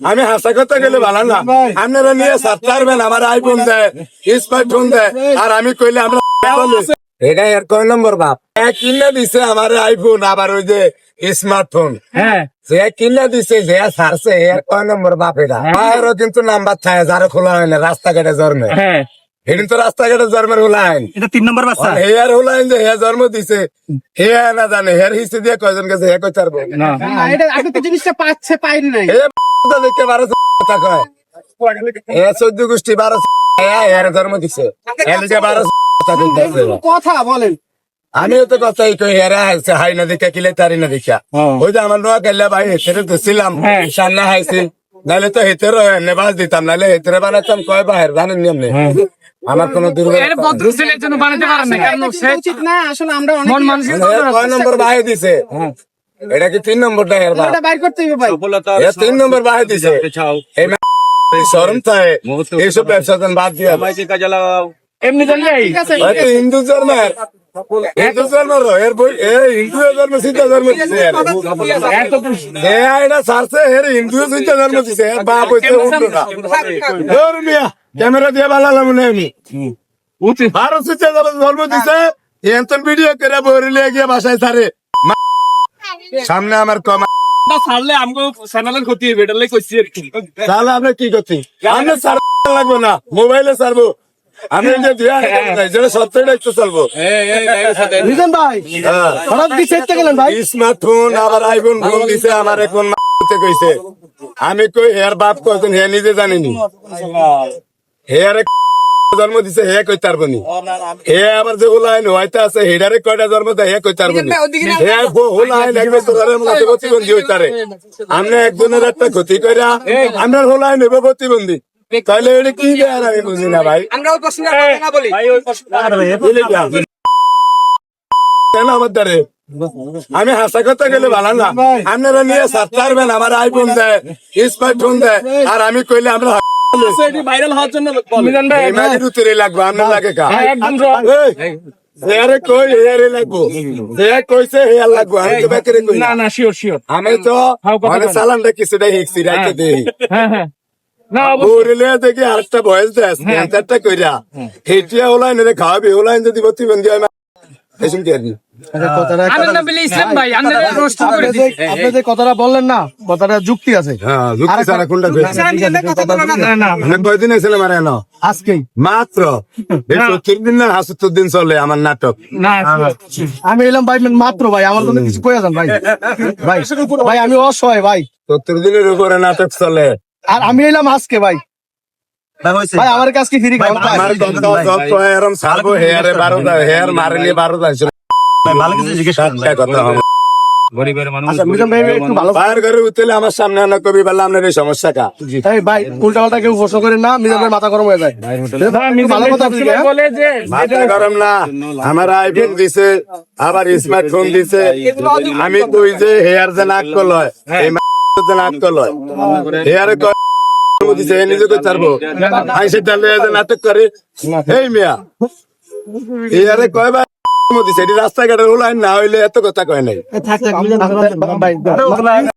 আমি হাসা কথা গেলে ভালো না। আপনারা নিয়ে সাপ্তারবেন আমার আইফোন দেয় স্মার্টফোন দেয় আর আমি কইলে আমরা এটা এর কয় নম্বর বাপ? এক কিনে দিছে আমার আইফোন আবার ওই যে স্মার্টফোন হ্যাঁ। যে কিনে দিছে যে সারছে এর কয় নম্বর বাপ এটা? বাইরেও কিন্তু নাম্বার থাকে যারা খোলা হয় না রাস্তাঘাটে জন্মে। হ্যাঁ। এদিন তো রাস্তাঘাটে জন্মের হয় এটা তিন নম্বর বাচ্চা। হেয়ার হলো যে হে জন্ম দিছে হে না জানে হেয়ার হিসে দিয়ে কয়জন গেছে হে কই চারবো। না। না, এটা আপনি তো জিনিসটা পাচ্ছে পাইনি নাই। দেখতে বারো কয়। হে চোদ্দ গোষ্ঠী বারো হেয়ার জন্ম দিছে। এদিকে বারো কথা বলেন। আমিও তো কথাই কই হেরা হাইছে হাই না দেখা কিলে তারি না দেখা। হ্যাঁ। ওই যে আমার নোয়া কাইলা ভাই হেতেরে তো ছিলাম। হ্যাঁ। সামনে হাইছে। নাহলে তো হেতের নেবাজ দিতাম নাহলে হেতেরে বানাতাম কয় বাহের জানেন নিয়ম নেই। হ্যাঁ। আমার কোনো দুর্বল এর ভদ্র ছেলের জন্য বানাতে পারেন না কারণ এটা সে কিন্তু উচিত না আসলে আমরা অনেক মন কয় নম্বর বাহে দিছে। এটা কি তিন নম্বরটা হের বা এটা বাইর করতে হবে ভাই। এ তিন নম্বর বাহে দিছে এই শরম চায় এইসব ব্যবসা বাদ দিয়া দাও। এমনি জানলে ঠিক আছে। হয়তো হিন্দু ধর্মের হিন্দু ধর্মের এর বই এ হিন্দু ধর্ম চিন্তা ধর্ম দিছে এর। এ আইনা সারছে এর হিন্দু চিন্তা ধর্ম দিছে। এর বাপ হইছে উল্টো না। ধর মিয়া ক্যামেরা দিয়ে বালালাম মনে আমি। উচিত ভারত চিন্তা ধর্ম দিছে এন্তন ভিডিও করে বরিলে গিয়ে বাসায় সারে সামনে আমার কম ছাড়লে আমগো চ্যানেলের ক্ষতি হবে এটা কইছি আর কি। তাহলে আপনি কি করছি? আমি সার লাগবো না মোবাইলে সারবো আমি যে দিয়া যেটা সত্যিটা একটু চলবো। রিজন ভাই হ্যাঁ। হঠাৎ কি চেষ্টা গেলেন ভাই? স্মার্টফোন আবার আইফোন ফোন দিছে আমার এখন মাতে কইছে। আমি কই হেয়ার বাপ কয়জন হে নিজে জানিনি। হেয়ার জন্ম দিছে হে কই তার বনি? হে আবার যে হোলাইন হয়তো আছে হেডারে কয়টা জন্ম দেয় হে কই তার বনি? হে হোলাইন একবার তো ধরে মতো প্রতিবন্ধী হইতারে। আমরা একজনের একটা ক্ষতি কইরা আমরা হোলাইন হইব প্রতিবন্ধী তাহলে এটা কি আমি বুঝি না ভাই। আমরা ওই প্রশ্ন না বলি। বুঝলি কি? কেন আমার দ্বারে? আমি হাসা কথা গেলে ভালো না আপনারা নিয়ে সাপ্তারবেন আমার আইফোন দেয় স্মার্টফোন দেয় আর আমি কইলে আমরা ভাইরাল হওয়ার জন্য মিজান ভাই মাঝে উতরে লাগবো আপনার লাগে কা হ্যাঁ, একদম কই হেয়ারে লাগবো। হেয়ার কইছে হেয়ার লাগবো আমি তো বেকারে কই না। না শিওর শিওর আমি তো কথা মানে। সালানটা কিছুটা হিকছি রাইতে দেই। হ্যাঁ হ্যাঁ। দেখি আরেকটা বয়স দেয় কইরা। হেটিয়া ওলাই নেরে খাওয়াবি ওলাই যদি প্রতিবন্ধী হয় এসব কথাটা বললেন না কথাটা যুক্তি আছে। হ্যাঁ কয়দিন এসেলে মারে না? আজকেই মাত্র। দিন না হাসত্তর দিন চলে আমার নাটক। না আমি এলাম ভাই মাত্র ভাই আমার কোনো কিছু কয়ে যান ভাই। ভাই ভাই আমি অসহায় ভাই। সত্তর দিনের উপরে নাটক চলে। আর আমি এলাম আজকে ভাই। আমার কাছে ফ্রি খাওয়ান ভাই আমার যত এরম ছাড়বো হেয়ারে বারোটা হেয়ার মারলে বারোটা ছিল সাতটা কথা হবে। আচ্ছা মিজান ভাই একটু ভালো বাইরের ঘরে উঠলে আমার সামনে আনা কবি বললাম আপনার এই সমস্যা কা? ভাই উল্টা পাল্টা কেউ প্রশ্ন করেন না মিজান ভাই মাথা গরম হয়ে যায়। ভালো কথা আপনি সবসময় বলে যে মাথা গরম না আমার আইফোন দিছে আবার স্মার্টফোন দিছে। আমি কই যে হেয়ার যে নাক কল হয়। এই যে নাক কল হয়। হেয়ারে কয় দিছে এ নিজে কই ছাড়বো আই ডালে নাটক করে। এই মিয়া। হেয়ারে কয় বা দিছে এটি রাস্তাঘাটের ওলাইন না হইলে এত কথা কয় নাই।